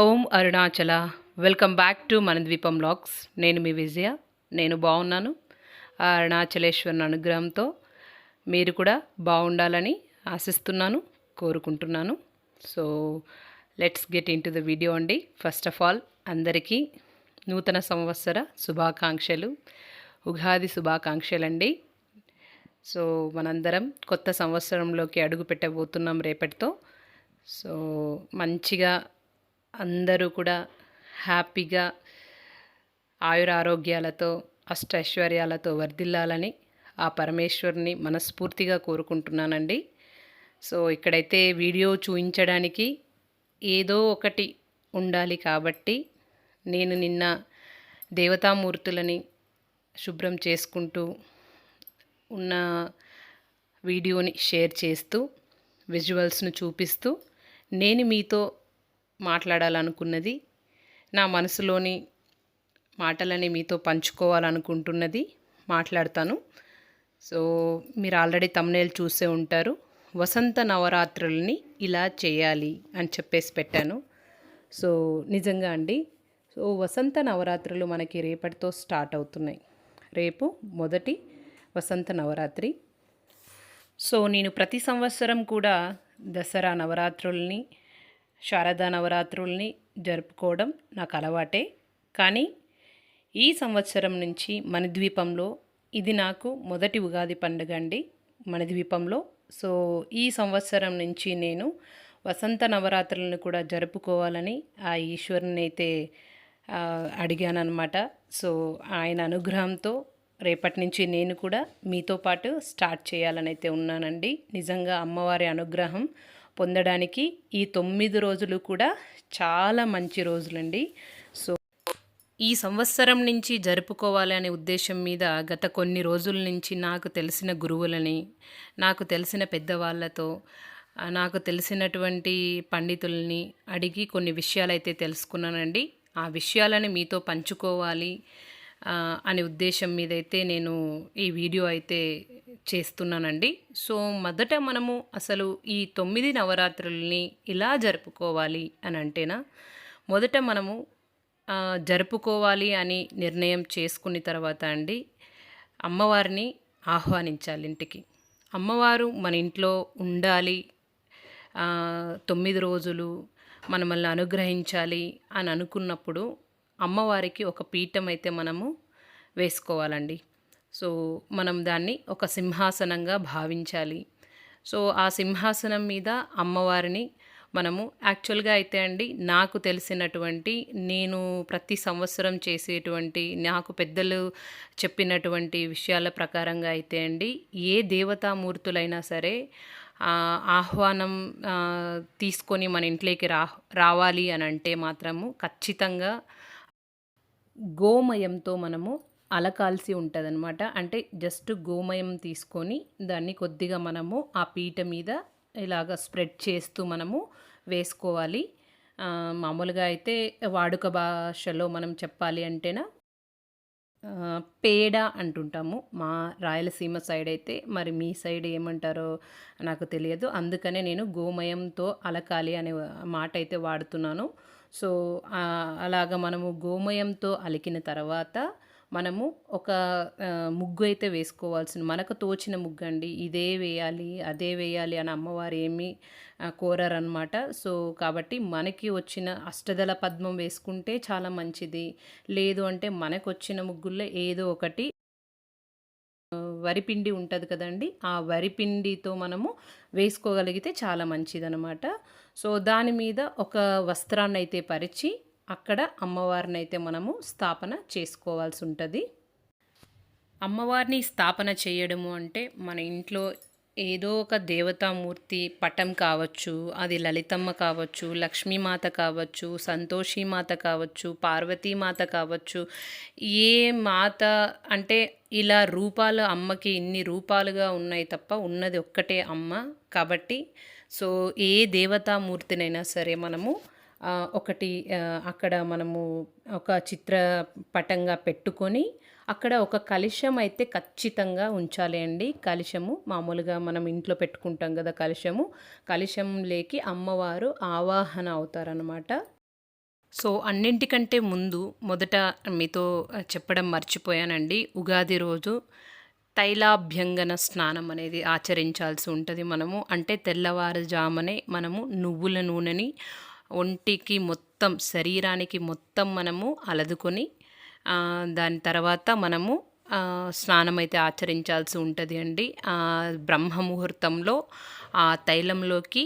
Om Arunachala. Welcome back to మన ద్వీపం blogs. నేను మీ విజయ. నేను బాగున్నాను. ఆ అరుణాచలేశ్వరుని అనుగ్రహంతో మీరు కూడా బాగుండాలని ఆశిస్తున్నాను కోరుకుంటున్నాను. So let's get into the video అండి. ఫస్ట్ ఆఫ్ ఆల్ అందరికీ నూతన సంవత్సర శుభాకాంక్షలు ఉగాది శుభాకాంక్షలు అండి సో మనందరం కొత్త సంవత్సరంలోకి అడుగు పెట్టబోతున్నాం రేపటితో. సో మంచిగా అందరూ కూడా హ్యాపీగా ఆయురారోగ్యాలతో అష్టైశ్వర్యాలతో వర్ధిల్లాలని ఆ పరమేశ్వరుని మనస్ఫూర్తిగా కోరుకుంటున్నానండి. సో ఇక్కడైతే వీడియో చూపించడానికి ఏదో ఒకటి ఉండాలి కాబట్టి నేను నిన్న దేవతామూర్తులని శుభ్రం చేసుకుంటూ ఉన్న వీడియోని షేర్ చేస్తూ విజువల్స్ను చూపిస్తూ నేను మీతో మాట్లాడాలనుకున్నది నా మనసులోని మాటలని మీతో పంచుకోవాలనుకుంటున్నది మాట్లాడతాను. సో మీరు ఆల్రెడీ తమ్నేల్ చూసే ఉంటారు. వసంత నవరాత్రులని ఇలా చేయాలి అని చెప్పేసి పెట్టాను. సో నిజంగా అండి. సో వసంత నవరాత్రులు మనకి రేపటితో స్టార్ట్ అవుతున్నాయి. రేపు మొదటి వసంత నవరాత్రి. సో నేను ప్రతి సంవత్సరం కూడా దసరా నవరాత్రుల్ని శారదా నవరాత్రుల్ని జరుపుకోవడం నాకు అలవాటే. కానీ ఈ సంవత్సరం నుంచి మన ద్వీపంలో ఇది నాకు మొదటి ఉగాది పండుగ అండి మన ద్వీపంలో. సో ఈ సంవత్సరం నుంచి నేను వసంత నవరాత్రులను కూడా జరుపుకోవాలని ఆ ఈశ్వరుని అయితే అడిగానమాట సో ఆయన అనుగ్రహంతో రేపటి నుంచి నేను కూడా మీతో పాటు స్టార్ట్ చేయాలని అయితే ఉన్నానండి. నిజంగా అమ్మవారి అనుగ్రహం పొందడానికి ఈ తొమ్మిది రోజులు కూడా చాలా మంచి రోజులండి. సో ఈ సంవత్సరం నుంచి జరుపుకోవాలి అనే ఉద్దేశం మీద గత కొన్ని రోజుల నుంచి నాకు తెలిసిన గురువులని నాకు తెలిసిన పెద్దవాళ్ళతో నాకు తెలిసినటువంటి పండితుల్ని అడిగి కొన్ని విషయాలు అయితే తెలుసుకున్నానండి. ఆ విషయాలని మీతో పంచుకోవాలి అనే ఉద్దేశం మీద అయితే నేను ఈ వీడియో అయితే చేస్తున్నానండి. సో మొదట మనము అసలు ఈ తొమ్మిది నవరాత్రుల్ని ఇలా జరుపుకోవాలి అని అంటేనా మొదట మనము జరుపుకోవాలి అని నిర్ణయం చేసుకున్న తర్వాత అండి అమ్మవారిని ఆహ్వానించాలి ఇంటికి. అమ్మవారు మన ఇంట్లో ఉండాలి తొమ్మిది రోజులు మనల్ని అనుగ్రహించాలి అని అనుకున్నప్పుడు అమ్మవారికి ఒక పీఠం అయితే మనము వేసుకోవాలండి. సో మనం దాన్ని ఒక సింహాసనంగా భావించాలి. సో ఆ సింహాసనం మీద అమ్మవారిని మనము యాక్చువల్గా అయితే అండి నాకు తెలిసినటువంటి నేను ప్రతి సంవత్సరం చేసేటువంటి నాకు పెద్దలు చెప్పినటువంటి విషయాల ప్రకారంగా అయితే అండి ఏ దేవతామూర్తులైనా సరే ఆహ్వానం తీసుకొని మన ఇంట్లోకి రా రావాలి అని అంటే మాత్రము ఖచ్చితంగా గోమయంతో మనము అలకాల్సి ఉంటుందన్నమాట. అంటే జస్ట్ గోమయం తీసుకొని దాన్ని కొద్దిగా మనము ఆ పీట మీద ఇలాగ స్ప్రెడ్ చేస్తూ మనము వేసుకోవాలి. మామూలుగా అయితే వాడుక భాషలో మనం చెప్పాలి అంటేనా? పేడ అంటుంటాము. మా రాయలసీమ సైడ్ అయితే మరి మీ సైడ్ ఏమంటారో నాకు తెలియదు. అందుకనే నేను గోమయంతో అలకాలి అనే మాట అయితే వాడుతున్నాను. సో అలాగ మనము గోమయంతో అలికిన తర్వాత మనము ఒక ముగ్గు అయితే వేసుకోవాల్సిన మనకు తోచిన ముగ్గు అండి ఇదే వేయాలి అదే వేయాలి అని అమ్మవారు ఏమి కోరారనమాట సో కాబట్టి మనకి వచ్చిన అష్టదళ పద్మం వేసుకుంటే చాలా మంచిది. లేదు అంటే మనకు వచ్చిన ముగ్గుల్లో ఏదో ఒకటి వరిపిండి ఉంటుంది కదండి. ఆ వరిపిండితో మనము వేసుకోగలిగితే చాలా మంచిదనమాట సో దాని మీద ఒక వస్త్రాన్ని అయితే పరిచి అక్కడ అమ్మవారిని అయితే మనము స్థాపన చేసుకోవాల్సి ఉంటుంది. అమ్మవారిని స్థాపన చేయడము అంటే మన ఇంట్లో ఏదో ఒక దేవతామూర్తి పటం కావచ్చు అది లలితమ్మ కావచ్చు లక్ష్మీమాత కావచ్చు సంతోషీమాత కావచ్చు పార్వతీమాత కావచ్చు ఏ మాత అంటే ఇలా రూపాలు అమ్మకి ఇన్ని రూపాలుగా ఉన్నాయి తప్ప ఉన్నది ఒక్కటే అమ్మ కాబట్టి సో ఏ దేవతామూర్తినైనా సరే మనము ఒకటి అక్కడ మనము ఒక చిత్రపటంగా పెట్టుకొని అక్కడ ఒక కలుషం అయితే ఖచ్చితంగా ఉంచాలి అండి. కలుషము మామూలుగా మనం ఇంట్లో పెట్టుకుంటాం కదా కలుషము. కలుషంలోకి అమ్మవారు ఆవాహన అవుతారనమాట సో అన్నింటికంటే ముందు మొదట మీతో చెప్పడం మర్చిపోయానండి. ఉగాది రోజు తైలాభ్యంగన స్నానం అనేది ఆచరించాల్సి ఉంటుంది మనము. అంటే తెల్లవారుజామునే మనము నువ్వుల నూనెని ఒంటికి మొత్తం శరీరానికి మొత్తం మనము అలదుకొని దాని తర్వాత మనము స్నానమైతే స్నానం అయితే ఆచరించాల్సి ఉంటుంది అండి. బ్రహ్మ ముహూర్తంలో ఆ తైలంలోకి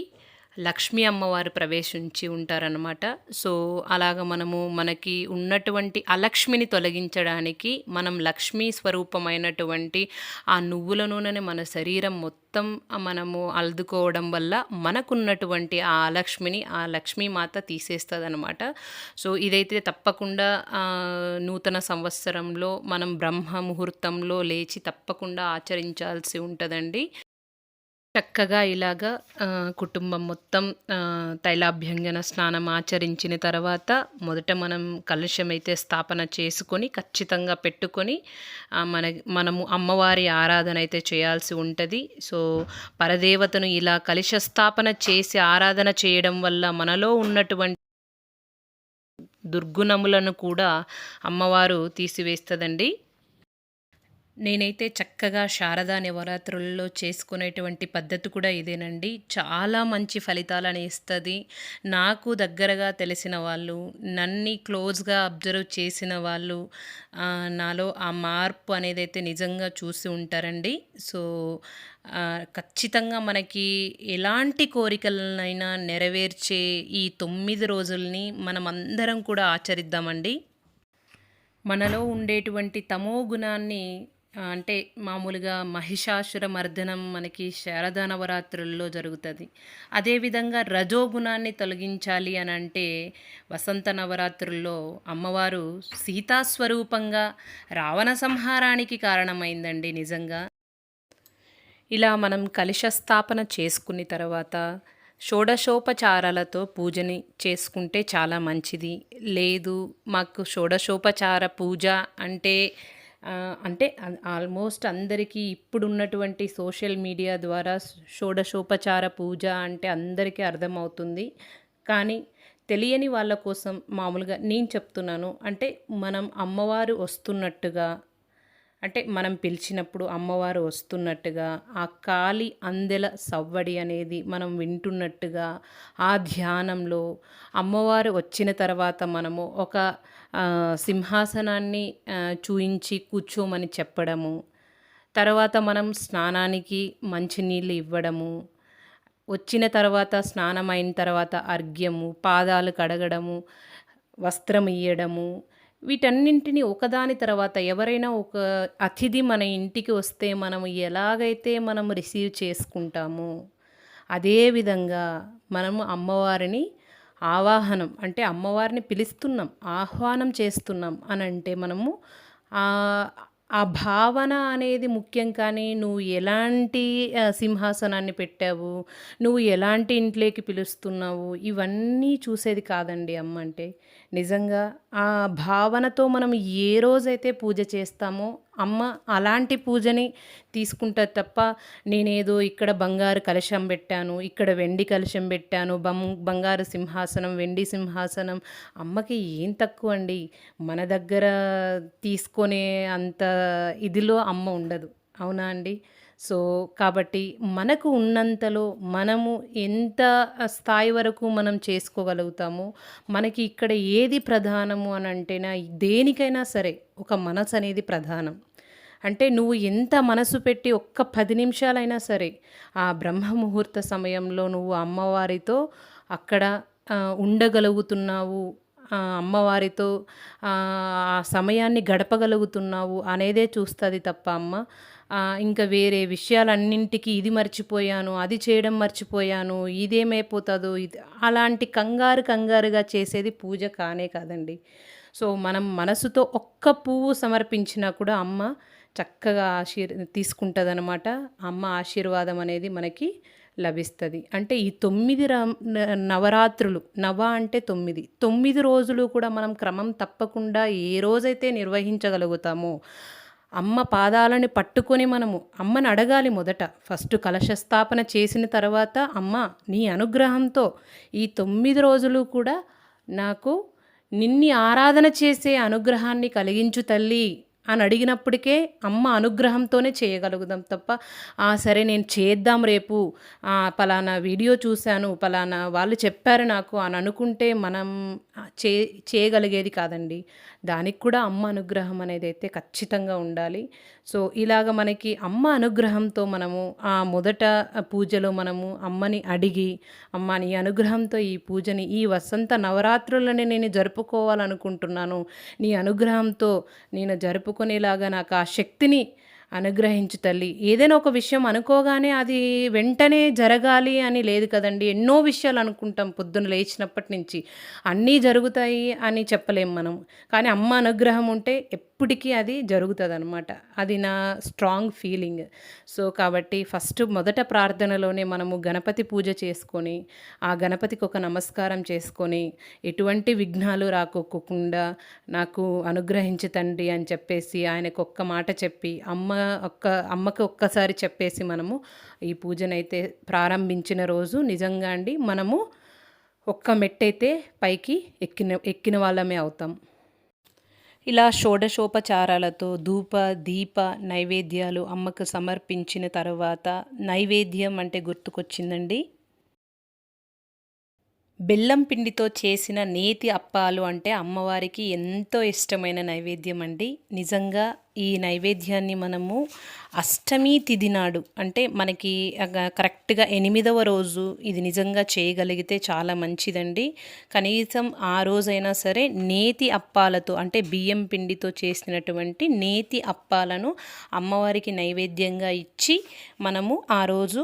లక్ష్మీ అమ్మవారు ప్రవేశించి ఉంటారనమాట సో అలాగ మనము మనకి ఉన్నటువంటి అలక్ష్మిని తొలగించడానికి మనం లక్ష్మీ స్వరూపమైనటువంటి ఆ నువ్వుల నూనెని మన శరీరం మొత్తం మనము అల్దుకోవడం వల్ల మనకున్నటువంటి ఆ అలక్ష్మిని ఆ లక్ష్మీమాత తీసేస్తుంది అనమాట సో ఇదైతే తప్పకుండా నూతన సంవత్సరంలో మనం బ్రహ్మ ముహూర్తంలో లేచి తప్పకుండా ఆచరించాల్సి ఉంటుందండి. చక్కగా ఇలాగా కుటుంబం మొత్తం తైలాభ్యంగన స్నానం ఆచరించిన తర్వాత మొదట మనం కలుషం అయితే స్థాపన చేసుకొని ఖచ్చితంగా పెట్టుకొని మన మనము అమ్మవారి ఆరాధన అయితే చేయాల్సి ఉంటుంది. సో పరదేవతను ఇలా కలుష స్థాపన చేసి ఆరాధన చేయడం వల్ల మనలో ఉన్నటువంటి దుర్గుణములను కూడా అమ్మవారు తీసివేస్తుందండి. నేనైతే చక్కగా శారదా నవరాత్రుల్లో చేసుకునేటువంటి పద్ధతి కూడా ఇదేనండి. చాలా మంచి ఫలితాలను ఇస్తుంది. నాకు దగ్గరగా తెలిసిన వాళ్ళు నన్ని క్లోజ్గా అబ్జర్వ్ చేసిన వాళ్ళు నాలో ఆ మార్పు అనేది అయితే నిజంగా చూసి ఉంటారండి. సో ఖచ్చితంగా మనకి ఎలాంటి కోరికలనైనా నెరవేర్చే ఈ తొమ్మిది రోజుల్ని మనం అందరం కూడా ఆచరిద్దామండి. మనలో ఉండేటువంటి తమో గుణాన్ని అంటే మామూలుగా మహిషాసుర మర్దనం మనకి శారదా నవరాత్రుల్లో జరుగుతుంది అదేవిధంగా రజోగుణాన్ని తొలగించాలి అని అంటే వసంత నవరాత్రుల్లో అమ్మవారు సీతాస్వరూపంగా రావణ సంహారానికి కారణమైందండి నిజంగా. ఇలా మనం కలుష స్థాపన చేసుకున్న తర్వాత షోడశోపచారాలతో పూజని చేసుకుంటే చాలా మంచిది. లేదు మాకు షోడశోపచార పూజ అంటే అంటే ఆల్మోస్ట్ అందరికీ ఇప్పుడున్నటువంటి సోషల్ మీడియా ద్వారా షోడశోపచార పూజ అంటే అందరికీ అర్థమవుతుంది. కానీ తెలియని వాళ్ళ కోసం మామూలుగా నేను చెప్తున్నాను. అంటే మనం అమ్మవారు వస్తున్నట్టుగా అంటే మనం పిలిచినప్పుడు అమ్మవారు వస్తున్నట్టుగా ఆ కాలి అందెల సవ్వడి అనేది మనం వింటున్నట్టుగా ఆ ధ్యానంలో అమ్మవారు వచ్చిన తర్వాత మనము ఒక సింహాసనాన్ని చూయించి కూర్చోమని చెప్పడము. తర్వాత మనం స్నానానికి మంచినీళ్ళు ఇవ్వడము. వచ్చిన తర్వాత స్నానం అయిన తర్వాత అర్ఘ్యము పాదాలు కడగడము వస్త్రం ఇయ్యడము వీటన్నింటినీ ఒకదాని తర్వాత ఎవరైనా ఒక అతిథి మన ఇంటికి వస్తే మనం ఎలాగైతే మనం రిసీవ్ చేసుకుంటామో అదేవిధంగా మనము అమ్మవారిని ఆవాహనం అంటే అమ్మవారిని పిలుస్తున్నాం ఆహ్వానం చేస్తున్నాం అని అంటే మనము ఆ భావన అనేది ముఖ్యం. కానీ నువ్వు ఎలాంటి సింహాసనాన్ని పెట్టావు నువ్వు ఎలాంటి ఇంట్లోకి పిలుస్తున్నావు ఇవన్నీ చూసేది కాదండి అమ్మ అంటే. నిజంగా ఆ భావనతో మనం ఏ రోజైతే పూజ చేస్తామో అమ్మ అలాంటి పూజని తీసుకుంటుంది తప్ప నేనేదో ఇక్కడ బంగారు కలశం పెట్టాను ఇక్కడ వెండి కలశం పెట్టాను బం బంగారు సింహాసనం వెండి సింహాసనం. అమ్మకి ఏం తక్కువ అండి? మన దగ్గర తీసుకునే అంత ఇదిలో అమ్మ ఉండదు. అవునా అండి? సో కాబట్టి మనకు ఉన్నంతలో మనము ఎంత స్థాయి వరకు మనం చేసుకోగలుగుతామో మనకి ఇక్కడ ఏది ప్రధానము అని అంటేనా దేనికైనా సరే ఒక మనసు అనేది ప్రధానం. అంటే నువ్వు ఎంత మనసు పెట్టి ఒక్క పది నిమిషాలైనా సరే ఆ బ్రహ్మ ముహూర్త సమయంలో నువ్వు అమ్మవారితో అక్కడ ఉండగలుగుతున్నావు అమ్మవారితో ఆ సమయాన్ని గడపగలుగుతున్నావు అనేదే చూస్తుంది తప్ప అమ్మ. ఇంకా వేరే విషయాలన్నింటికి ఇది మర్చిపోయాను అది చేయడం మర్చిపోయాను ఇదేమైపోతుందో ఇది అలాంటి కంగారు కంగారుగా చేసేది పూజ కానే కాదండి. సో మనం మనసుతో ఒక్క పువ్వు సమర్పించినా కూడా అమ్మ చక్కగా ఆశీర్ తీసుకుంటుంది అమ్మ ఆశీర్వాదం అనేది మనకి లభిస్తుంది. అంటే ఈ తొమ్మిది ర నవరాత్రులు నవ అంటే తొమ్మిది. తొమ్మిది రోజులు కూడా మనం క్రమం తప్పకుండా ఏ రోజైతే నిర్వహించగలుగుతామో అమ్మ పాదాలని పట్టుకొని మనము అమ్మని అడగాలి మొదట. ఫస్ట్ కలశ స్థాపన చేసిన తర్వాత అమ్మ నీ అనుగ్రహంతో ఈ తొమ్మిది రోజులు కూడా నాకు నిన్ని ఆరాధన చేసే అనుగ్రహాన్ని కలిగించు తల్లి. అని అడిగినప్పటికే అమ్మ అనుగ్రహంతోనే చేయగలుగుదాం తప్ప "ఆ, సరే నేను చేద్దాం రేపు. పలానా వీడియో చూశాను పలానా వాళ్ళు చెప్పారు నాకు అని అనుకుంటే మనం చే చేయగలిగేది కాదండి. దానికి కూడా అమ్మ అనుగ్రహం అనేది అయితే ఖచ్చితంగా ఉండాలి. సో ఇలాగ మనకి అమ్మ అనుగ్రహంతో మనము ఆ మొదట పూజలో మనము అమ్మని అడిగి అమ్మ నీ అనుగ్రహంతో ఈ పూజని ఈ వసంత నవరాత్రులని నేను జరుపుకోవాలనుకుంటున్నాను. నీ అనుగ్రహంతో నేను జరుపు జరుపుకునేలాగా నాకు ఆ శక్తిని అనుగ్రహించు తల్లి. ఏదైనా ఒక విషయం అనుకోగానే అది వెంటనే జరగాలి అని లేదు కదండి. ఎన్నో విషయాలు అనుకుంటాం పొద్దున లేచినప్పటి నుంచి. అన్నీ జరుగుతాయి అని చెప్పలేం మనం. కానీ అమ్మ అనుగ్రహం ఉంటే ఎప్పటికీ అది జరుగుతుంది అనమాట అది నా స్ట్రాంగ్ ఫీలింగ్. సో కాబట్టి ఫస్ట్ మొదట ప్రార్థనలోనే మనము గణపతి పూజ చేసుకొని ఆ గణపతికి ఒక నమస్కారం చేసుకొని ఎటువంటి విఘ్నాలు రాకోకుండా నాకు అనుగ్రహించి తండ్రి అని చెప్పేసి ఆయనకు ఒక్క మాట చెప్పి అమ్మ ఒక్క అమ్మకి ఒక్కసారి చెప్పేసి మనము ఈ పూజనైతే ప్రారంభించిన రోజు నిజంగా అండి మనము ఒక్క మెట్టయితే పైకి ఎక్కిన ఎక్కిన వాళ్ళమే అవుతాం. ఇలా షోడశోపచారాలతో ధూప దీప నైవేద్యాలు అమ్మకు సమర్పించిన తర్వాత నైవేద్యం అంటే గుర్తుకొచ్చిందండి. బెల్లం పిండితో చేసిన నేతి అప్పాలు అంటే అమ్మవారికి ఎంతో ఇష్టమైన నైవేద్యం అండి. నిజంగా ఈ నైవేద్యాన్ని మనము అష్టమి తిథి నాడు అంటే మనకి కరెక్ట్గా ఎనిమిదవ రోజు ఇది నిజంగా చేయగలిగితే చాలా మంచిదండి. కనీసం ఆ రోజైనా సరే నేతి అప్పాలతో అంటే బియ్యం పిండితో చేసినటువంటి నేతి అప్పాలను అమ్మవారికి నైవేద్యంగా ఇచ్చి మనము ఆ రోజు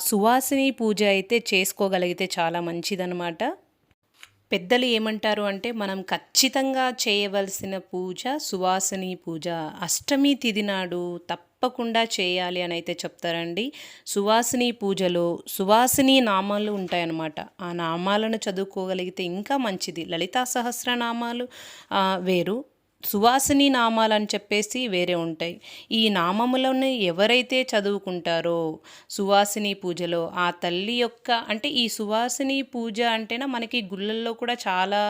సువాసిని పూజ అయితే చేసుకోగలిగితే చాలా మంచిదనమాట పెద్దలు ఏమంటారు అంటే మనం ఖచ్చితంగా చేయవలసిన పూజ సువాసిని పూజ. అష్టమి తిది నాడు తప్పకుండా చేయాలి అని అయితే చెప్తారండి. సువాసిని పూజలో సువాసిని నామాలు ఉంటాయన్నమాట. ఆ నామాలను చదువుకోగలిగితే ఇంకా మంచిది. లలితా సహస్రనామాలు వేరు. సువాసిని నామాలని చెప్పేసి వేరే ఉంటాయి. ఈ నామములను ఎవరైతే చదువుకుంటారో సువాసిని పూజలో ఆ తల్లి యొక్క అంటే ఈ సువాసిని పూజ అంటేనా మనకి గుళ్ళల్లో కూడా చాలా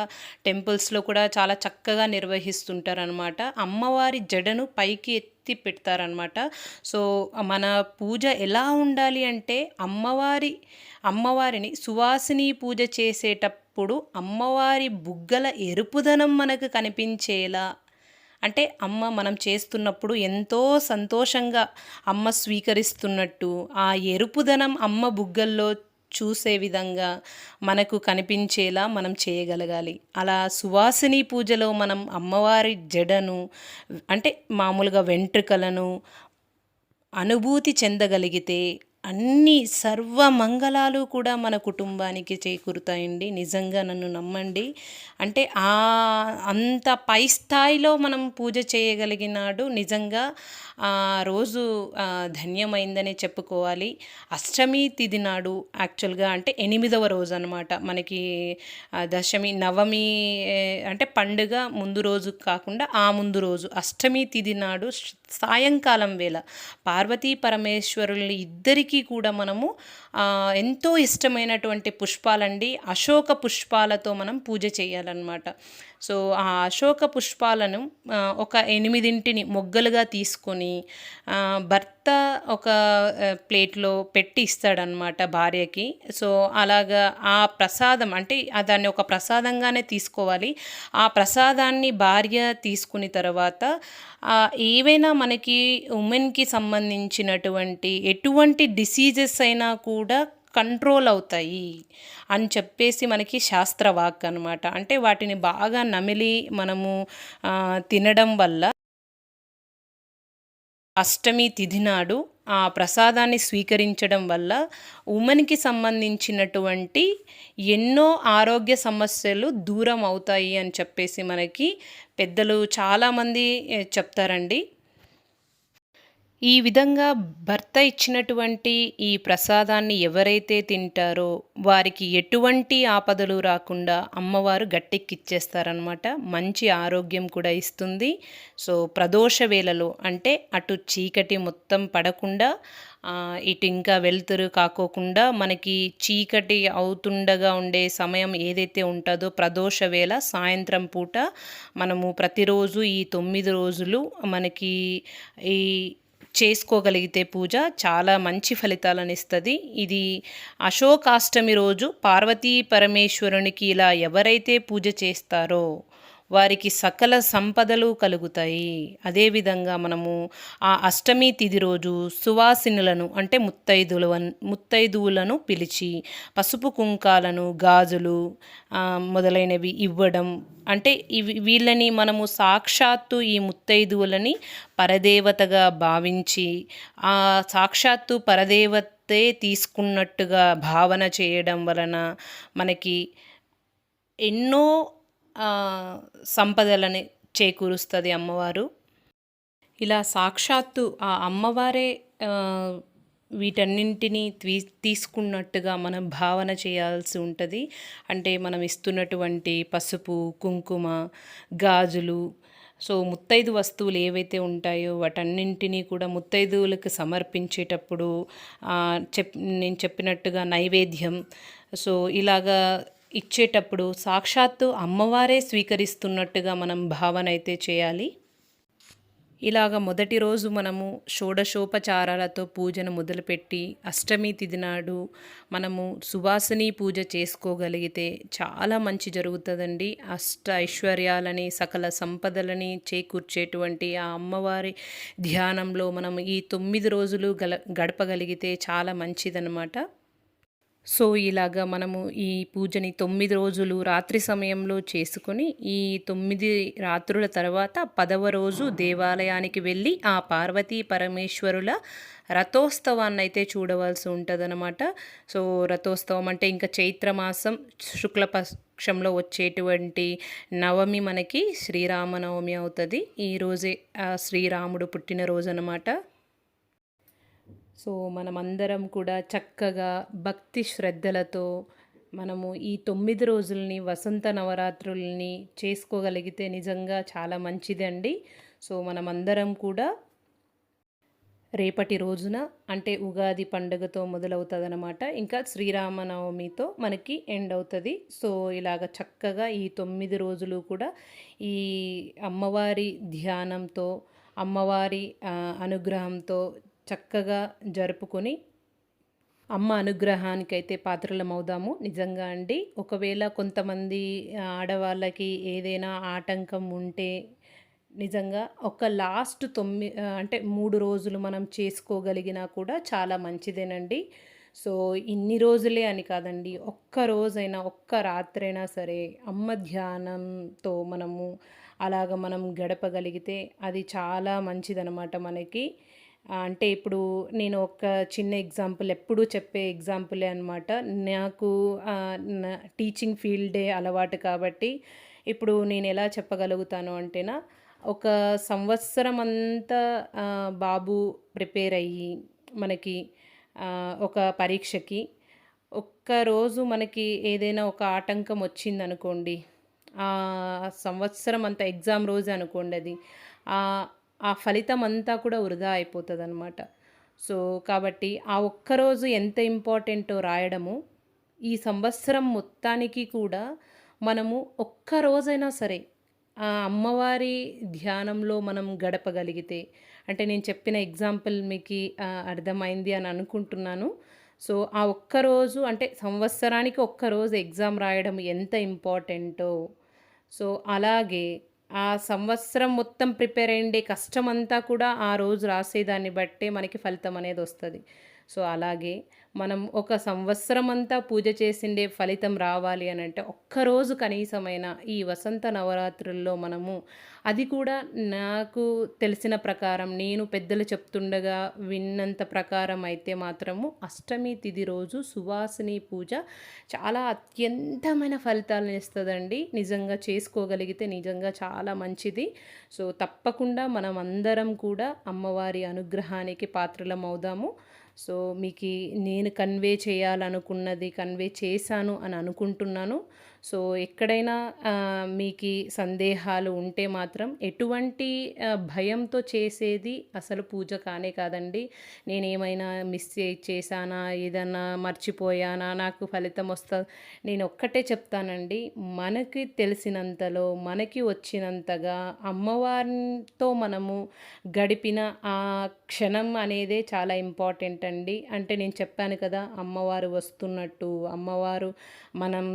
టెంపుల్స్లో కూడా చాలా చక్కగా నిర్వహిస్తుంటారనమాట అమ్మవారి జడను పైకి ఎత్తి పెడతారనమాట సో మన పూజ ఎలా ఉండాలి అంటే అమ్మవారి అమ్మవారిని సువాసిని పూజ చేసేటప్పుడు అమ్మవారి బుగ్గల ఎరుపుదనం మనకు కనిపించేలా అంటే అమ్మ మనం చేస్తున్నప్పుడు ఎంతో సంతోషంగా అమ్మ స్వీకరిస్తున్నట్టు ఆ ఎరుపుదనం అమ్మ బుగ్గల్లో చూసే విధంగా మనకు కనిపించేలా మనం చేయగలగాలి. అలా సువాసిని పూజలో మనం అమ్మవారి జడను అంటే మామూలుగా వెంట్రుకలను అనుభూతి చెందగలిగితే అన్ని సర్వ మంగళాలు కూడా మన కుటుంబానికి చేకూరుతాయండి. నిజంగా నన్ను నమ్మండి. అంటే ఆ అంత పై స్థాయిలో మనం పూజ చేయగలిగినాడు నిజంగా ఆ రోజు ధన్యమైందనే చెప్పుకోవాలి. అష్టమి తిది నాడు యాక్చువల్గా అంటే ఎనిమిదవ రోజు అనమాట మనకి దశమి నవమి అంటే పండుగ ముందు రోజు కాకుండా ఆ ముందు రోజు అష్టమి తిది నాడు సాయంకాలం వేళ పార్వతీ పరమేశ్వరులు ఇద్దరికి కూడా మనము ఎంతో ఇష్టమైనటువంటి పుష్పాలండి. అశోక పుష్పాలతో మనం పూజ చేయాలన్నమాట. సో ఆ అశోక పుష్పాలను ఒక ఎనిమిదింటిని మొగ్గలుగా తీసుకొని భర్త ఒక ప్లేట్లో పెట్టి ఇస్తాడనమాట భార్యకి. సో అలాగా ఆ ప్రసాదం అంటే దాన్ని ఒక ప్రసాదంగానే తీసుకోవాలి. ఆ ప్రసాదాన్ని భార్య తీసుకుని తర్వాత ఏవైనా మనకి ఉమెన్కి సంబంధించినటువంటి ఎటువంటి డిసీజెస్ అయినా కూడా కూడా కంట్రోల్ అవుతాయి అని చెప్పేసి మనకి శాస్త్రవాక్ అనమాట అంటే వాటిని బాగా నమిలి మనము తినడం వల్ల అష్టమి తిథి నాడు ఆ ప్రసాదాన్ని స్వీకరించడం వల్ల ఉమెన్కి సంబంధించినటువంటి ఎన్నో ఆరోగ్య సమస్యలు దూరం అవుతాయి అని చెప్పేసి మనకి పెద్దలు చాలామంది చెప్తారండి. ఈ విధంగా భర్త ఇచ్చినటువంటి ఈ ప్రసాదాన్ని ఎవరైతే తింటారో వారికి ఎటువంటి ఆపదలు రాకుండా అమ్మవారు గట్టెక్కిచ్చేస్తారనమాట మంచి ఆరోగ్యం కూడా ఇస్తుంది. సో ప్రదోష వేళలో అంటే అటు చీకటి మొత్తం పడకుండా ఇటు ఇంకా వెలుతురు కాకోకుండా మనకి చీకటి అవుతుండగా ఉండే సమయం ఏదైతే ఉంటుందో ప్రదోష వేళ సాయంత్రం పూట మనము ప్రతిరోజు ఈ తొమ్మిది రోజులు మనకి ఈ చేసుకోగలిగితే పూజ చాలా మంచి ఫలితాలను ఇస్తుంది. ఇది అశోకాష్టమి రోజు పార్వతీ పరమేశ్వరునికి ఇలా ఎవరైతే పూజ చేస్తారో వారికి సకల సంపదలు కలుగుతాయి. అదేవిధంగా మనము ఆ అష్టమి తిథి రోజు సువాసినులను అంటే ముత్తైదుల ముత్తైదువులను పిలిచి పసుపు కుంకాలను గాజులు మొదలైనవి ఇవ్వడం. అంటే ఇవి వీళ్ళని మనము సాక్షాత్తు ఈ ముత్తైదువులని పరదేవతగా భావించి ఆ సాక్షాత్తు పరదేవతే తీసుకున్నట్టుగా భావన చేయడం వలన మనకి ఎన్నో సంపదలని చేకూరుస్తుంది అమ్మవారు. ఇలా సాక్షాత్తు ఆ అమ్మవారే వీటన్నింటినీ తీ తీసుకున్నట్టుగా మనం భావన చేయాల్సి ఉంటుంది. అంటే మనం ఇస్తున్నటువంటి పసుపు కుంకుమ గాజులు సో ముత్తైదు వస్తువులు ఏవైతే ఉంటాయో వాటన్నింటినీ కూడా ముత్తైదువులకు సమర్పించేటప్పుడు చెప్ నేను చెప్పినట్టుగా నైవేద్యం. సో ఇలాగా ఇచ్చేటప్పుడు సాక్షాత్తు అమ్మవారే స్వీకరిస్తున్నట్టుగా మనం భావన అయితే చేయాలి. ఇలాగ మొదటి రోజు మనము షోడశోపచారాలతో పూజను మొదలుపెట్టి అష్టమి తిథి నాడు మనము సువాసిని పూజ చేసుకోగలిగితే చాలా మంచి జరుగుతుందండి. అష్ట ఐశ్వర్యాలని సకల సంపదలని చేకూర్చేటువంటి ఆ అమ్మవారి ధ్యానంలో మనం ఈ తొమ్మిది రోజులు గల గడపగలిగితే చాలా మంచిదన్నమాట. సో ఇలాగా మనము ఈ పూజని తొమ్మిది రోజులు రాత్రి సమయంలో చేసుకొని ఈ తొమ్మిది రాత్రుల తర్వాత పదవ రోజు దేవాలయానికి వెళ్ళి ఆ పార్వతీ పరమేశ్వరుల రథోత్సవాన్ని అయితే చూడవలసి ఉంటుందన్నమాట. సో రథోత్సవం అంటే ఇంకా చైత్రమాసం శుక్లపక్షంలో వచ్చేటువంటి నవమి మనకి శ్రీరామనవమి అవుతుంది. ఈరోజే శ్రీరాముడు పుట్టినరోజు అనమాట సో మనమందరం కూడా చక్కగా భక్తి శ్రద్ధలతో మనము ఈ తొమ్మిది రోజుల్ని వసంత నవరాత్రుల్ని చేసుకోగలిగితే నిజంగా చాలా మంచిదండి. సో మనమందరం కూడా రేపటి రోజున అంటే ఉగాది పండుగతో మొదలవుతుంది అనమాట ఇంకా శ్రీరామనవమితో మనకి ఎండ్ అవుతుంది. సో ఇలాగ చక్కగా ఈ తొమ్మిది రోజులు కూడా ఈ అమ్మవారి ధ్యానంతో అమ్మవారి అనుగ్రహంతో చక్కగా జరుపుకొని అమ్మ అనుగ్రహానికైతే పాత్రలమవుదాము. నిజంగా అండి ఒకవేళ కొంతమంది ఆడవాళ్ళకి ఏదైనా ఆటంకం ఉంటే నిజంగా ఒక లాస్ట్ తొమ్మిది అంటే మూడు రోజులు మనం చేసుకోగలిగినా కూడా చాలా మంచిదేనండి. సో ఇన్ని రోజులే అని కాదండి ఒక్క రోజైనా ఒక్క రాత్రైనా సరే అమ్మ ధ్యానంతో మనము అలాగ మనం గడపగలిగితే అది చాలా మంచిదనమాట మనకి. అంటే ఇప్పుడు నేను ఒక చిన్న ఎగ్జాంపుల్ ఎప్పుడూ చెప్పే ఎగ్జాంపులే అనమాట నాకు నా టీచింగ్ ఫీల్డే అలవాటు కాబట్టి ఇప్పుడు నేను ఎలా చెప్పగలుగుతాను అంటేనా ఒక సంవత్సరం అంతా బాబు ప్రిపేర్ అయ్యి మనకి ఒక పరీక్షకి ఒక్కరోజు మనకి ఏదైనా ఒక ఆటంకం వచ్చిందనుకోండి ఆ సంవత్సరం అంతా ఎగ్జామ్ రోజు అనుకోండి అది ఆ ఫలితం అంతా కూడా వృధా అయిపోతుంది అనమాట సో కాబట్టి ఆ ఒక్కరోజు ఎంత ఇంపార్టెంటో రాయడము ఈ సంవత్సరం మొత్తానికి కూడా మనము ఒక్క రోజైనా సరే ఆ అమ్మవారి ధ్యానంలో మనం గడపగలిగితే అంటే నేను చెప్పిన ఎగ్జాంపుల్ మీకు అర్థమైంది అని అనుకుంటున్నాను. సో ఆ ఒక్కరోజు అంటే సంవత్సరానికి ఒక్కరోజు ఎగ్జామ్ రాయడం ఎంత ఇంపార్టెంటో సో అలాగే ఆ సంవత్సరం మొత్తం ప్రిపేర్ అయ్యిండే కష్టం అంతా కూడా ఆ రోజు రాసేదాన్ని బట్టే మనకి ఫలితం అనేది వస్తుంది. సో అలాగే మనం ఒక సంవత్సరం అంతా పూజ చేసిండే ఫలితం రావాలి అని అంటే ఒక్కరోజు కనీసమైన ఈ వసంత నవరాత్రుల్లో మనము అది కూడా నాకు తెలిసిన ప్రకారం నేను పెద్దలు చెప్తుండగా విన్నంత ప్రకారం అయితే మాత్రము అష్టమి తిది రోజు సువాసిని పూజ చాలా అత్యంతమైన ఫలితాలను ఇస్తుందండి. నిజంగా చేసుకోగలిగితే నిజంగా చాలా మంచిది. సో తప్పకుండా మనం అందరం కూడా అమ్మవారి అనుగ్రహానికి పాత్రలం అవుదాము సో మీకు నేను కన్వే చేయాలనుకున్నది కన్వే చేశాను అని అనుకుంటున్నాను సో ఎక్కడైనా మీకు సందేహాలు ఉంటే మాత్రం ఎటువంటి భయంతో చేసేది అసలు పూజ కానే కాదండి. నేనేమైనా మిస్ చేశానా ఏదన్నా మర్చిపోయానా నాకు ఫలితం వస్తా నేను ఒక్కటే చెప్తానండి. మనకి తెలిసినంతలో మనకి వచ్చినంతగా అమ్మవారితో మనము గడిపిన ఆ క్షణం అనేదే చాలా ఇంపార్టెంట్ అండి అంటే నేను చెప్పాను కదా అమ్మవారు వస్తున్నట్టు అమ్మవారు మనం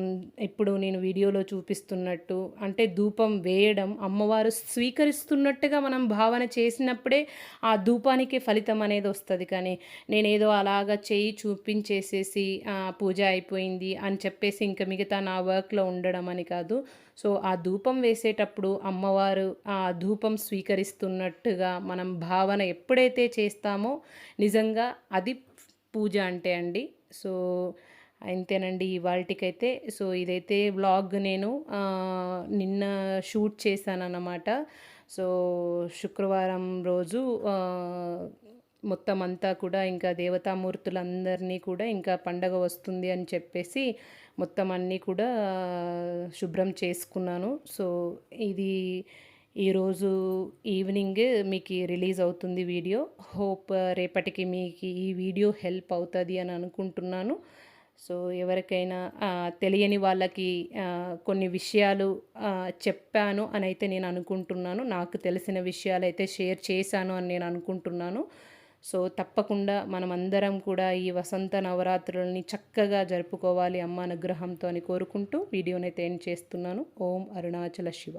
ఇప్పుడు నేను వీడియోలో చూపిస్తున్నట్టు అంటే ధూపం వేయడం అమ్మవారు స్వీకరిస్తున్నట్టుగా మనం భావన చేసినప్పుడే ఆ ధూపానికి ఫలితం అనేది వస్తుంది. కానీ నేనేదో అలాగా చేయి చూపించేసేసి పూజ అయిపోయింది అని చెప్పేసి ఇంకా మిగతా నా వర్క్లో ఉండడం అని కాదు. సో ఆ ధూపం వేసేటప్పుడు అమ్మవారు ఆ ధూపం స్వీకరిస్తున్నట్టుగా మనం భావన ఎప్పుడైతే చేస్తామో నిజంగా అది పూజ అంటే అండి. సో అంతేనండి ఇవాళకైతే సో ఇదైతే వ్లాగ్ నేను నిన్న షూట్ చేశాను అన్నమాట సో శుక్రవారం రోజు మొత్తం అంతా కూడా ఇంకా దేవతామూర్తులందరినీ కూడా ఇంకా పండగ వస్తుంది అని చెప్పేసి మొత్తం అన్నీ కూడా శుభ్రం చేసుకున్నాను. సో ఇది ఈరోజు ఈవినింగ్ మీకు రిలీజ్ అవుతుంది వీడియో. హోప్ రేపటికి మీకు ఈ వీడియో హెల్ప్ అవుతుంది అని అనుకుంటున్నాను. సో ఎవరికైనా తెలియని వాళ్ళకి కొన్ని విషయాలు చెప్పాను అని అయితే నేను అనుకుంటున్నాను. నాకు తెలిసిన విషయాలు అయితే షేర్ చేశాను అని నేను అనుకుంటున్నాను. సో తప్పకుండా మనమందరం కూడా ఈ వసంత నవరాత్రులని చక్కగా జరుపుకోవాలి అమ్మ అనుగ్రహంతో అని కోరుకుంటూ వీడియోనైతే ఎండ్ చేస్తున్నాను. ఓం అరుణాచల శివ.